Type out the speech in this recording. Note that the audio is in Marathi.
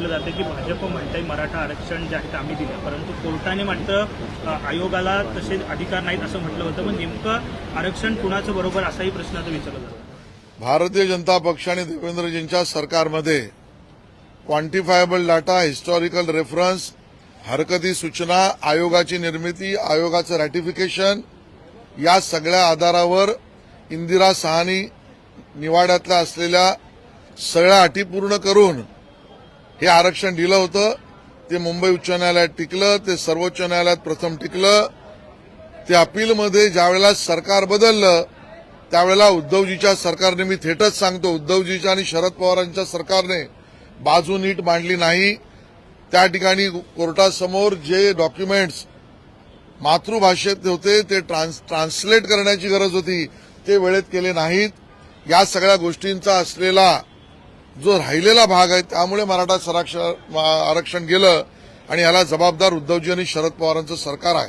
म्हटलं जातं की भाजप म्हणतंय मराठा आरक्षण जे आहे ते आम्ही दिलं. परंतु कोर्टाने मात्र आयोगाला तसे अधिकार नाहीत असं म्हटलं होतं. मग नेमकं आरक्षण कुणाचं बरोबर असाही प्रश्न आता विचारला जातो. भारतीय जनता पक्ष आणि देवेंद्रजींच्या सरकारमध्ये क्वांटिफायबल डाटा हिस्टॉरिकल रेफरन्स हरकती सूचना आयोगाची निर्मिती आयोगाचं रॅटिफिकेशन या सगळ्या आधारावर इंदिरा सहानी निवाड्यातल्या असलेल्या सगळ्या अटी पूर्ण करून हे आरक्षण दिलं होतं. ते मुंबई उच्च न्यायालयात टिकलं ते सर्वोच्च न्यायालयात प्रथम टिकलं. ते अपीलमध्ये ज्यावेळेला सरकार बदललं त्यावेळेला उद्धवजीच्या सरकारने मी थेटच सांगतो उद्धवजीच्या आणि शरद पवारांच्या सरकारने बाजू नीट मांडली नाही. त्या ठिकाणी कोर्टासमोर जे डॉक्युमेंट्स मातृभाषेत होते ते ट्रान्स ट्रान्सलेट करण्याची गरज होती ते वेळेत केले नाहीत. या सगळ्या गोष्टींचा असलेला जो राहिलेला भाग आहे त्यामुळे मराठा आरक्षण आरक्षण गेलं आणि याला जबाबदार उद्धवजी आणि शरद पवारांचं सरकार आहे.